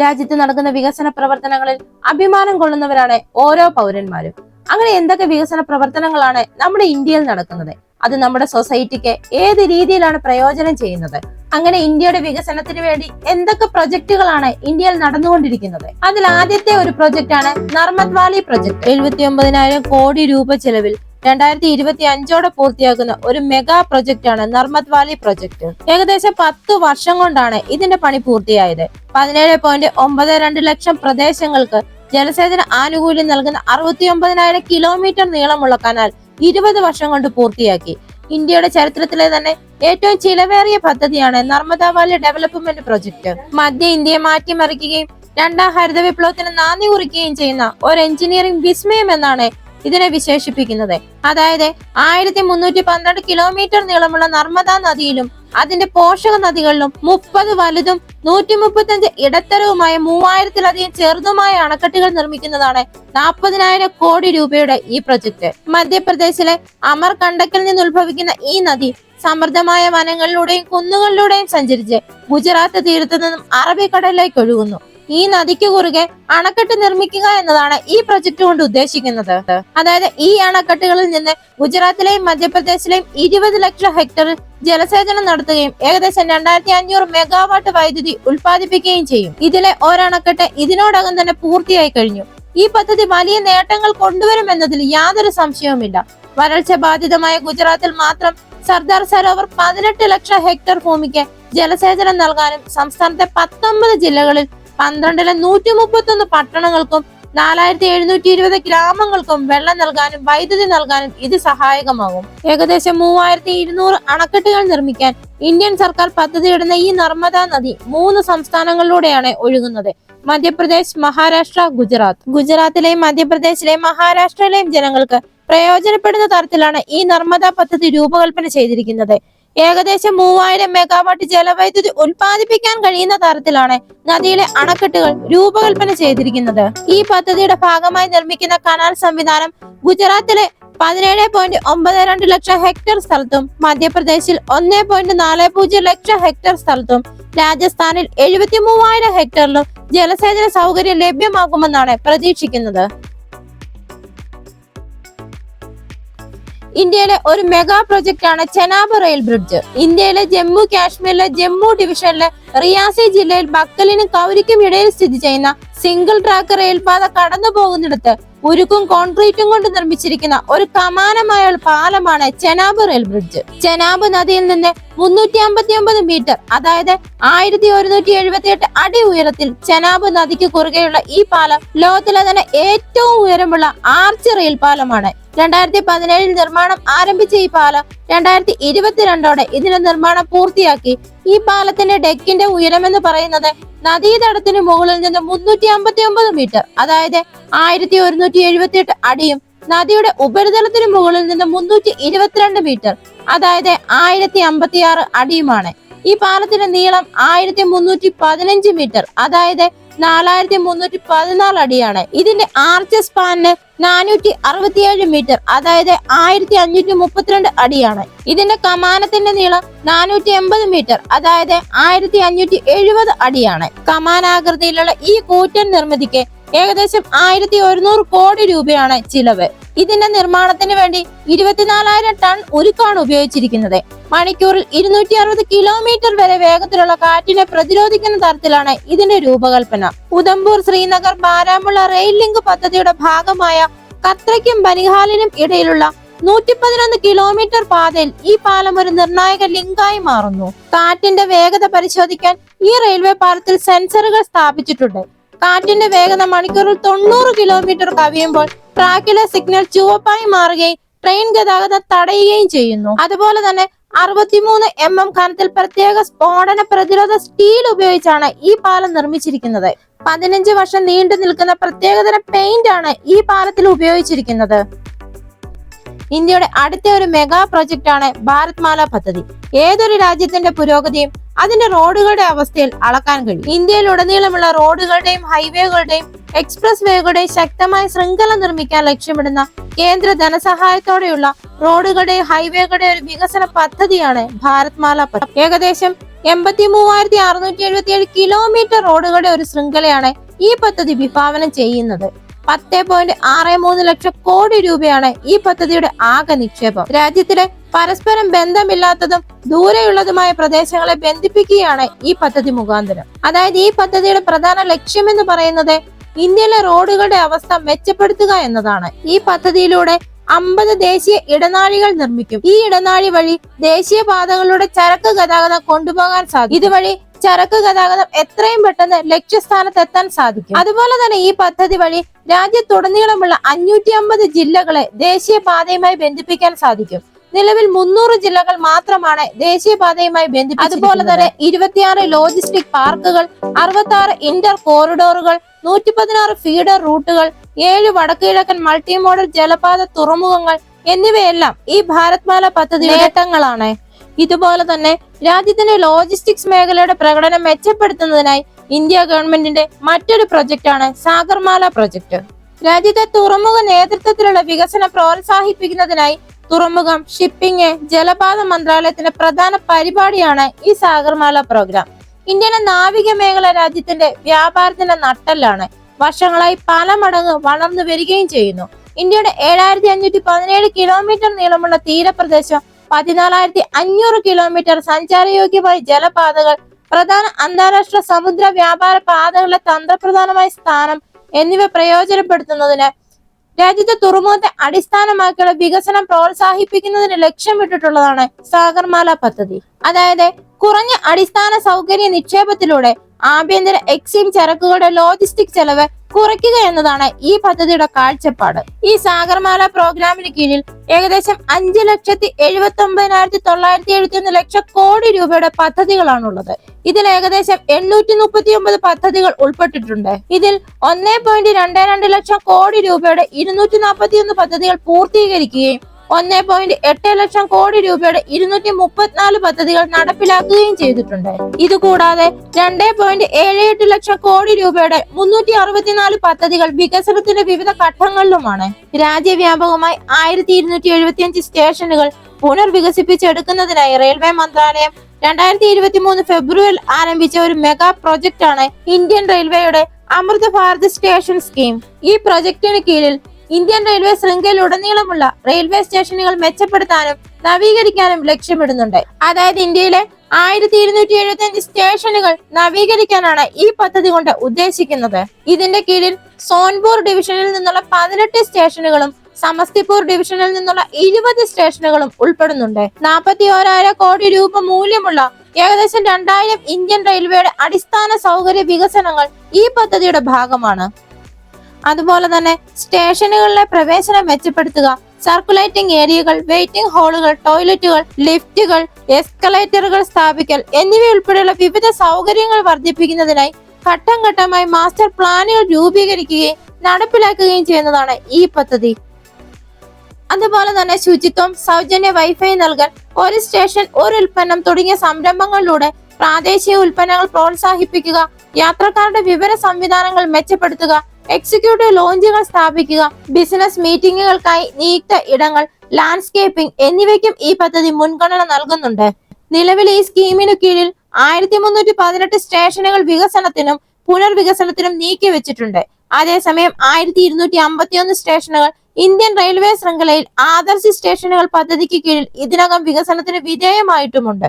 രാജ്യത്ത് നടക്കുന്ന വികസന പ്രവർത്തനങ്ങളിൽ അഭിമാനം കൊള്ളുന്നവരാണ് ഓരോ പൗരന്മാരും. അങ്ങനെ എന്തൊക്കെ വികസന പ്രവർത്തനങ്ങളാണ് നമ്മുടെ ഇന്ത്യയിൽ നടക്കുന്നത്? അത് നമ്മുടെ സൊസൈറ്റിക്ക് ഏത് രീതിയിലാണ് പ്രയോജനം ചെയ്യുന്നത്? അങ്ങനെ ഇന്ത്യയുടെ വികസനത്തിന് വേണ്ടി എന്തൊക്കെ പ്രൊജക്ടുകളാണ് ഇന്ത്യയിൽ നടന്നുകൊണ്ടിരിക്കുന്നത്? അതിൽ ആദ്യത്തെ ഒരു പ്രൊജക്ട് ആണ് നർമ്മദ് വാലി പ്രൊജക്ട്. എഴുപത്തി ഒമ്പതിനായിരം കോടി രൂപ ചെലവിൽ രണ്ടായിരത്തി ഇരുപത്തി അഞ്ചോടെ പൂർത്തിയാക്കുന്ന ഒരു മെഗാ പ്രൊജക്ട് ആണ് നർമ്മദ് വാലി പ്രൊജക്ട് ഏകദേശം പത്ത് വർഷം കൊണ്ടാണ് ഇതിന്റെ പണി പൂർത്തിയായത്. പതിനേഴ് പോയിന്റ് ഒമ്പത് രണ്ട് ലക്ഷം പ്രദേശങ്ങൾക്ക് ജലസേചന ആനുകൂല്യം നൽകുന്ന അറുപത്തി ഒമ്പതിനായിരം കിലോമീറ്റർ നീളമുള്ള കനാൽ ഇരുപത് വർഷം കൊണ്ട് പൂർത്തിയാക്കി. ഇന്ത്യയുടെ ചരിത്രത്തിലെ തന്നെ ഏറ്റവും ചിലവേറിയ പദ്ധതിയാണ് നർമ്മദ വാലി ഡെവലപ്മെന്റ് പ്രൊജക്ട് മധ്യ ഇന്ത്യയെ മാറ്റിമറിക്കുകയും രണ്ടാം ഹരിത വിപ്ലവത്തിന് നാന്ദി കുറിക്കുകയും ചെയ്യുന്ന ഒരു എഞ്ചിനീയറിംഗ് വിസ്മയം എന്നാണ് ഇതിനെ വിശേഷിപ്പിക്കുന്നത്. അതായത് ആയിരത്തി മുന്നൂറ്റി പന്ത്രണ്ട് കിലോമീറ്റർ നീളമുള്ള നർമ്മദ നദിയിലും അതിന്റെ പോഷക നദികളിലും മുപ്പത് വലുതും നൂറ്റി മുപ്പത്തഞ്ച് ഇടത്തരവുമായ മൂവായിരത്തിലധികം ചെറുതുമായ അണക്കെട്ടുകൾ നിർമ്മിക്കുന്നതാണ് നാൽപ്പതിനായിരം കോടി രൂപയുടെ ഈ പ്രൊജക്ട് മധ്യപ്രദേശിലെ അമർ കണ്ടക്കിൽ നിന്ന് ഉത്ഭവിക്കുന്ന ഈ നദി സമൃദ്ധമായ വനങ്ങളിലൂടെയും കുന്നുകളിലൂടെയും സഞ്ചരിച്ച് ഗുജറാത്ത് തീരത്തു നിന്നും അറബിക്കടലിലേക്ക് ഒഴുകുന്നു. ഈ നദിക്ക് കുറുകെ അണക്കെട്ട് നിർമ്മിക്കുക എന്നതാണ് ഈ പ്രൊജക്ട് കൊണ്ട് ഉദ്ദേശിക്കുന്നത്. അതായത് ഈ അണക്കെട്ടുകളിൽ നിന്ന് ഗുജറാത്തിലെയും മധ്യപ്രദേശിലെയും ഇരുപത് ലക്ഷം ഹെക്ടറിൽ ജലസേചനം നടത്തുകയും ഏകദേശം രണ്ടായിരത്തി അഞ്ഞൂറ് മെഗാവാട്ട് വൈദ്യുതി ഉൽപ്പാദിപ്പിക്കുകയും ചെയ്യും. ഇതിലെ ഒരണക്കെട്ട് ഇതിനോടകം തന്നെ പൂർത്തിയായി കഴിഞ്ഞു. ഈ പദ്ധതി വലിയ നേട്ടങ്ങൾ കൊണ്ടുവരുമെന്നതിൽ യാതൊരു സംശയവുമില്ല. വരൾച്ച ബാധിതമായ ഗുജറാത്തിൽ മാത്രം സർദാർ സരോവർ പതിനെട്ട് ലക്ഷം ഹെക്ടർ ഭൂമിക്ക് ജലസേചനം നൽകാനും സംസ്ഥാനത്തെ പത്തൊമ്പത് ജില്ലകളിൽ പന്ത്രണ്ടിലെ നൂറ്റി മുപ്പത്തൊന്ന് പട്ടണങ്ങൾക്കും നാലായിരത്തി എഴുന്നൂറ്റി ഇരുപത് ഗ്രാമങ്ങൾക്കും വെള്ളം നൽകാനും വൈദ്യുതി നൽകാനും ഇത് സഹായകമാകും. ഏകദേശം മൂവായിരത്തി ഇരുന്നൂറ് അണക്കെട്ടുകൾ നിർമ്മിക്കാൻ ഇന്ത്യൻ സർക്കാർ പദ്ധതിയിടുന്ന ഈ നർമ്മദ നദി മൂന്ന് സംസ്ഥാനങ്ങളിലൂടെയാണ് ഒഴുകുന്നത്. മധ്യപ്രദേശ് മഹാരാഷ്ട്ര ഗുജറാത്ത്. ഗുജറാത്തിലെയും മധ്യപ്രദേശിലെയും മഹാരാഷ്ട്രയിലെയും ജനങ്ങൾക്ക് പ്രയോജനപ്പെടുന്ന തരത്തിലാണ് ഈ നർമ്മദ പദ്ധതി രൂപകൽപ്പന ചെയ്തിരിക്കുന്നത്. ഏകദേശം മൂവായിരം മെഗാവാട്ട് ജലവൈദ്യുതി ഉൽപ്പാദിപ്പിക്കാൻ കഴിയുന്ന തരത്തിലാണ് നദിയിലെ അണക്കെട്ടുകൾ രൂപകൽപ്പന ചെയ്തിരിക്കുന്നത്. ഈ പദ്ധതിയുടെ ഭാഗമായി നിർമ്മിക്കുന്ന കനാൽ സംവിധാനം ഗുജറാത്തിലെ പതിനേഴ് പോയിന്റ് ഒമ്പത് രണ്ട് ലക്ഷം ഹെക്ടർ സ്ഥലത്തും മധ്യപ്രദേശിൽ ഒന്ന് പോയിന്റ് നാല് പൂജ്യം ലക്ഷം ഹെക്ടർ സ്ഥലത്തും രാജസ്ഥാനിൽ എഴുപത്തി മൂവായിരം ഹെക്ടറിലും ജലസേചന സൗകര്യം ലഭ്യമാകുമെന്നാണ് പ്രതീക്ഷിക്കുന്നത്. ഇന്ത്യയിലെ ഒരു മെഗാ പ്രൊജക്ട് ആണ് ചെനാബ് റെയിൽ ബ്രിഡ്ജ് ഇന്ത്യയിലെ ജമ്മു കാശ്മീരിലെ ജമ്മു ഡിവിഷനിലെ റിയാസി ജില്ലയിൽ ബക്കലിനും കൗരിക്കും ഇടയിൽ സ്ഥിതി ചെയ്യുന്ന സിംഗിൾ ട്രാക്ക് റെയിൽപാത കടന്നു പോകുന്നിടത്ത് ഉരുക്കും കോൺക്രീറ്റും കൊണ്ട് നിർമ്മിച്ചിരിക്കുന്ന ഒരു കമാനമായ പാലമാണ് ചെനാബ് റെയിൽ ബ്രിഡ്ജ് ചെനാബ് നദിയിൽ നിന്ന് മുന്നൂറ്റി അമ്പത്തി ഒമ്പത് മീറ്റർ അതായത് ആയിരത്തി ഒരുന്നൂറ്റി എഴുപത്തി എട്ട് അടി ഉയരത്തിൽ ചെനാബ് നദിക്ക് കുറുകെയുള്ള ഈ പാലം ലോകത്തിലെ തന്നെ ഏറ്റവും ഉയരമുള്ള ആർച്ച് റെയിൽ പാലമാണ്. രണ്ടായിരത്തി പതിനേഴിൽ നിർമ്മാണം ആരംഭിച്ച ഈ പാലം രണ്ടായിരത്തി ഇരുപത്തിരണ്ടോടെ ഇതിന്റെ നിർമ്മാണം പൂർത്തിയാക്കി. ഈ പാലത്തിന്റെ ഡെക്കിന്റെ ഉയരം എന്ന് പറയുന്നത് നദീതടത്തിന് മുകളിൽ നിന്ന് മുന്നൂറ്റി അമ്പത്തി ഒമ്പത് മീറ്റർ അതായത് ആയിരത്തി ഒരുന്നൂറ്റി എഴുപത്തി എട്ട് അടിയും നദിയുടെ ഉപരിതലത്തിന് മുകളിൽ നിന്ന് മുന്നൂറ്റി ഇരുപത്തിരണ്ട് മീറ്റർ അതായത് ആയിരത്തി അമ്പത്തി ആറ് അടിയുമാണ്. ഈ പാലത്തിന്റെ നീളം ആയിരത്തി മുന്നൂറ്റി പതിനഞ്ച് മീറ്റർ അതായത് നാലായിരത്തി മുന്നൂറ്റി പതിനാല് അടിയാണ്. ഇതിന്റെ ആർച്ച് സ്പാനിന് നാനൂറ്റി അറുപത്തിയേഴ് മീറ്റർ അതായത് ആയിരത്തി അഞ്ഞൂറ്റി മുപ്പത്തിരണ്ട് അടിയാണ്. ഇതിന്റെ കമാനത്തിന്റെ നീളം നാനൂറ്റി എൺപത് മീറ്റർ അതായത് ആയിരത്തി അഞ്ഞൂറ്റി എഴുപത് അടിയാണ്. കമാനാകൃതിയിലുള്ള ഈ കൂറ്റൻ നിർമ്മിതിക്ക് ഏകദേശം ആയിരത്തി ഒരുന്നൂറ് കോടി രൂപയാണ് ചിലവ്. ഇതിന്റെ നിർമ്മാണത്തിന് വേണ്ടി ഇരുപത്തിനാലായിരം ടൺ ഉരുക്കാണ് ഉപയോഗിച്ചിരിക്കുന്നത്. മണിക്കൂറിൽ ഇരുന്നൂറ്റി അറുപത് കിലോമീറ്റർ വരെ വേഗത്തിലുള്ള കാറ്റിനെ പ്രതിരോധിക്കുന്ന തരത്തിലാണ് ഇതിന്റെ രൂപകൽപ്പന. ഉദംപൂർ ശ്രീനഗർ ബാരാമുള്ള റെയിൽ ലിങ്ക് പദ്ധതിയുടെ ഭാഗമായ കത്രയ്ക്കും ബനിഹാലിനും ഇടയിലുള്ള നൂറ്റി പതിനൊന്ന് കിലോമീറ്റർ പാതയിൽ ഈ പാലം ഒരു നിർണായക ലിങ്കായി മാറുന്നു. കാറ്റിന്റെ വേഗത പരിശോധിക്കാൻ ഈ റെയിൽവേ പാലത്തിൽ സെൻസറുകൾ സ്ഥാപിച്ചിട്ടുണ്ട്. കാറ്റിന്റെ വേഗത മണിക്കൂറിൽ തൊണ്ണൂറ് കിലോമീറ്റർ കവിയുമ്പോൾ ട്രാക്കിലെ സിഗ്നൽ ചുവപ്പായി മാറുകയും ട്രെയിൻ ഗതാഗതം തടയുകയും ചെയ്യുന്നു. അതുപോലെ തന്നെ അറുപത്തിമൂന്ന് എം എം ഖനത്തിൽ പ്രത്യേക സ്ഫോടന പ്രതിരോധ സ്റ്റീൽ ഉപയോഗിച്ചാണ് ഈ പാലം നിർമ്മിച്ചിരിക്കുന്നത്. പതിനഞ്ച് വർഷം നീണ്ടു നിൽക്കുന്ന പ്രത്യേകതരം പെയിന്റ് ആണ് ഈ പാലത്തിൽ ഉപയോഗിച്ചിരിക്കുന്നത്. ഇന്ത്യയുടെ അടുത്ത ഒരു മെഗാ പ്രോജക്റ്റ് ആണ് ഭാരത് മാല പദ്ധതി. ഏതൊരു രാജ്യത്തിന്റെ പുരോഗതിയും അതിന്റെ റോഡുകളുടെ അവസ്ഥയിൽ അളക്കാൻ കഴിയും. ഇന്ത്യയിൽ ഉടനീളമുള്ള റോഡുകളുടെയും ഹൈവേകളുടെയും എക്സ്പ്രസ് വേകളുടെയും ശക്തമായ ശൃംഖല നിർമ്മിക്കാൻ ലക്ഷ്യമിടുന്ന കേന്ദ്ര ധനസഹായത്തോടെയുള്ള റോഡുകളുടെ ഹൈവേകളുടെ ഒരു വികസന പദ്ധതിയാണ് ഭാരത് മാല പദ്ധതി. ഏകദേശം എൺപത്തി മൂവായിരത്തി അറുന്നൂറ്റി എഴുപത്തി ഏഴ് കിലോമീറ്റർ റോഡുകളുടെ ഒരു ശൃംഖലയാണ് ഈ പദ്ധതി വിഭാവനം ചെയ്യുന്നത്. പത്ത് പോയിന്റ് ആറ് മൂന്ന് ലക്ഷം കോടി രൂപയാണ് ഈ പദ്ധതിയുടെ ആകെ നിക്ഷേപം. രാജ്യത്തിലെ പരസ്പരം ബന്ധമില്ലാത്തതും ദൂരെയുള്ളതുമായ പ്രദേശങ്ങളെ ബന്ധിപ്പിക്കുകയാണ് ഈ പദ്ധതി മുഖാന്തരം. അതായത് ഈ പദ്ധതിയുടെ പ്രധാന ലക്ഷ്യം എന്ന് പറയുന്നത് ഇന്ത്യയിലെ റോഡുകളുടെ അവസ്ഥ മെച്ചപ്പെടുത്തുക എന്നതാണ്. ഈ പദ്ധതിയിലൂടെ അമ്പത് ദേശീയ ഇടനാഴികൾ നിർമ്മിക്കും. ഈ ഇടനാഴി വഴി ദേശീയ പാതകളിലൂടെ ചരക്ക് ഗതാഗതം കൊണ്ടുപോകാൻ സാധിക്കും. ഇതുവഴി ചരക്ക് ഗതാഗതം എത്രയും പെട്ടെന്ന് ലക്ഷ്യസ്ഥാനത്ത് എത്താൻ സാധിക്കും. അതുപോലെ തന്നെ ഈ പദ്ധതി വഴി രാജ്യത്തുടനീളമുള്ള അഞ്ഞൂറ്റി അമ്പത് ജില്ലകളെ ദേശീയ പാതയുമായി ബന്ധിപ്പിക്കാൻ സാധിക്കും. നിലവിൽ മുന്നൂറ് ജില്ലകൾ മാത്രമാണ് ദേശീയപാതയുമായി ബന്ധിപ്പിച്ചത് അതുപോലെ തന്നെ ഇരുപത്തിയാറ് ലോജിസ്റ്റിക് പാർക്കുകൾ അറുപത്തി ആറ് ഇന്റർ കോറിഡോറുകൾ നൂറ്റി പതിനാറ് ഫീഡർ റൂട്ടുകൾ ഏഴ് വടക്കുകിഴക്കൻ മൾട്ടി മോഡൽ ജലപാത തുറമുഖങ്ങൾ എന്നിവയെല്ലാം ഈ ഭാരത്മാല പദ്ധതി നേട്ടങ്ങളാണ്. ഇതുപോലെ തന്നെ രാജ്യത്തിന്റെ ലോജിസ്റ്റിക്സ് മേഖലയുടെ പ്രകടനം മെച്ചപ്പെടുത്തുന്നതിനായി ഇന്ത്യ ഗവൺമെന്റിന്റെ മറ്റൊരു പ്രൊജക്റ്റാണ് സാഗർമാല പ്രൊജക്ട് രാജ്യത്തെ തുറമുഖ നേതൃത്വത്തിലുള്ള വികസനം പ്രോത്സാഹിപ്പിക്കുന്നതിനായി തുറമുഖം ഷിപ്പിംഗ് ജലപാത മന്ത്രാലയത്തിന്റെ പ്രധാന പരിപാടിയാണ് ഈ സാഗർമാല പ്രോഗ്രാം ഇന്ത്യയിലെ നാവിക മേഖല രാജ്യത്തിന്റെ വ്യാപാരത്തിന്റെ നട്ടെല്ലാണ്. വർഷങ്ങളായി പല മടങ്ങ് വളർന്നു വരികയും ചെയ്യുന്നു. ഇന്ത്യയുടെ ഏഴായിരത്തി അഞ്ഞൂറ്റി പതിനേഴ് കിലോമീറ്റർ നീളമുള്ള തീരപ്രദേശം പതിനാലായിരത്തി അഞ്ഞൂറ് കിലോമീറ്റർ സഞ്ചാരയോഗ്യമായ ജലപാതകൾ പ്രധാന അന്താരാഷ്ട്ര സമുദ്ര വ്യാപാര പാതകളുടെ തന്ത്രപ്രധാനമായ സ്ഥാനം എന്നിവ പ്രയോജനപ്പെടുത്തുന്നതിന് രാജ്യത്തെ തുറമുഖത്തെ അടിസ്ഥാനമാക്കിയുള്ള വികസനം പ്രോത്സാഹിപ്പിക്കുന്നതിന് ലക്ഷ്യമിട്ടിട്ടുള്ളതാണ് സാഗർമാല പദ്ധതി. അതായത് കുറഞ്ഞ അടിസ്ഥാന സൗകര്യ നിക്ഷേപത്തിലൂടെ ആഭ്യന്തര എക്സിം ചരക്കുകളുടെ ലോജിസ്റ്റിക് ചെലവ് കുറയ്ക്കുക എന്നതാണ് ഈ പദ്ധതിയുടെ കാഴ്ചപ്പാട്. ഈ സാഗർമാല പ്രോഗ്രാമിന് കീഴിൽ ഏകദേശം അഞ്ച് ലക്ഷത്തി എഴുപത്തി ഒമ്പതിനായിരത്തി തൊള്ളായിരത്തി എഴുപത്തി ഒന്ന് ലക്ഷം കോടി രൂപയുടെ പദ്ധതികളാണുള്ളത്. ഇതിൽ ഏകദേശം എണ്ണൂറ്റി മുപ്പത്തി ഒമ്പത് പദ്ധതികൾ ഉൾപ്പെട്ടിട്ടുണ്ട്. ഇതിൽ ഒന്നേ പോയിന്റ് രണ്ട് രണ്ട് ലക്ഷം കോടി രൂപയുടെ ഇരുന്നൂറ്റി നാൽപ്പത്തി ഒന്ന് പദ്ധതികൾ പൂർത്തീകരിക്കുകയും ഒന്നേ പോയിന്റ് എട്ട് ലക്ഷം കോടി രൂപയുടെ ഇരുന്നൂറ്റി മുപ്പത്തിനാല് പദ്ധതികൾ നടപ്പിലാക്കുകയും ചെയ്തിട്ടുണ്ട്. ഇതുകൂടാതെ രണ്ടേ പോയിന്റ് ഏഴ് എട്ട് ലക്ഷം കോടി രൂപയുടെ മുന്നൂറ്റി അറുപത്തിനാല് പദ്ധതികൾ വികസനത്തിന്റെ വിവിധ ഘട്ടങ്ങളിലുമാണ്. രാജ്യവ്യാപകമായി ആയിരത്തി ഇരുന്നൂറ്റി എഴുപത്തിയഞ്ച് സ്റ്റേഷനുകൾ പുനർവികസിപ്പിച്ചെടുക്കുന്നതിനായി റെയിൽവേ മന്ത്രാലയം രണ്ടായിരത്തി ഇരുപത്തി മൂന്ന് ഫെബ്രുവരിയിൽ ആരംഭിച്ച ഒരു മെഗാ പ്രൊജക്ട് ആണ് ഇന്ത്യൻ റെയിൽവേയുടെ അമൃത ഭാരത് സ്റ്റേഷൻ സ്കീം. ഈ പ്രൊജക്ടിന് കീഴിൽ ഇന്ത്യൻ റെയിൽവേ ശൃംഖലയിലുടനീളമുള്ള റെയിൽവേ സ്റ്റേഷനുകൾ മെച്ചപ്പെടുത്താനും നവീകരിക്കാനും ലക്ഷ്യമിടുന്നുണ്ട്. അതായത് ഇന്ത്യയിലെ ആയിരത്തി ഇരുന്നൂറ്റി എഴുപത്തി അഞ്ച് സ്റ്റേഷനുകൾ നവീകരിക്കാനാണ് ഈ പദ്ധതി കൊണ്ട് ഉദ്ദേശിക്കുന്നത്. ഇതിന്റെ കീഴിൽ സോൻപൂർ ഡിവിഷനിൽ നിന്നുള്ള പതിനെട്ട് സ്റ്റേഷനുകളും സമസ്തിപൂർ ഡിവിഷനിൽ നിന്നുള്ള ഇരുപത് സ്റ്റേഷനുകളും ഉൾപ്പെടുന്നുണ്ട്. നാൽപ്പത്തി ഓരായിരം കോടി രൂപ മൂല്യമുള്ള ഏകദേശം രണ്ടായിരം ഇന്ത്യൻ റെയിൽവേയുടെ അടിസ്ഥാന സൗകര്യ വികസനങ്ങൾ ഈ പദ്ധതിയുടെ ഭാഗമാണ്. അതുപോലെ തന്നെ സ്റ്റേഷനുകളിലെ പ്രവേശനം മെച്ചപ്പെടുത്തുക. സർക്കുലേറ്റിംഗ് ഏരിയകൾ വെയിറ്റിംഗ് ഹാളുകൾ ടോയ്ലറ്റുകൾ ലിഫ്റ്റുകൾ എസ്കലേറ്ററുകൾ സ്ഥാപിക്കൽ എന്നിവയുൾപ്പെടെയുള്ള വിവിധ സൗകര്യങ്ങൾ വർദ്ധിപ്പിക്കുന്നതിനായി ഘട്ടം ഘട്ടമായി മാസ്റ്റർ പ്ലാനുകൾ രൂപീകരിക്കുകയും നടപ്പിലാക്കുകയും ചെയ്യുന്നതാണ് ഈ പദ്ധതി. അതുപോലെ തന്നെ ശുചിത്വം സൗജന്യ വൈഫൈ നൽകൽ ഒരു സ്റ്റേഷൻ ഒരു ഉൽപ്പന്നം തുടങ്ങിയ സംരംഭങ്ങളിലൂടെ പ്രാദേശിക ഉൽപ്പന്നങ്ങൾ പ്രോത്സാഹിപ്പിക്കുക യാത്രക്കാരുടെ വിവര സംവിധാനങ്ങൾ മെച്ചപ്പെടുത്തുക എക്സിക്യൂട്ടീവ് ലോഞ്ചുകൾ സ്ഥാപിക്കുക ബിസിനസ് മീറ്റിംഗുകൾക്കായി നിയുക്ത ഇടങ്ങൾ ലാൻഡ്സ്കേപ്പിംഗ് എന്നിവയ്ക്കും ഈ പദ്ധതി മുൻഗണന നൽകുന്നുണ്ട്. നിലവിൽ ഈ സ്കീമിനു കീഴിൽ ആയിരത്തി മുന്നൂറ്റി പതിനെട്ട് സ്റ്റേഷനുകൾ വികസനത്തിനും പുനർവികസനത്തിനും നീക്കി വെച്ചിട്ടുണ്ട്. അതേസമയം ആയിരത്തി ഇരുന്നൂറ്റി അമ്പത്തിയൊന്ന് സ്റ്റേഷനുകൾ ഇന്ത്യൻ റെയിൽവേ ശൃംഖലയിൽ ആദർശ് സ്റ്റേഷനുകൾ പദ്ധതിക്ക് കീഴിൽ ഇതിനകം വികസനത്തിന് വിധേയമായിട്ടുമുണ്ട്.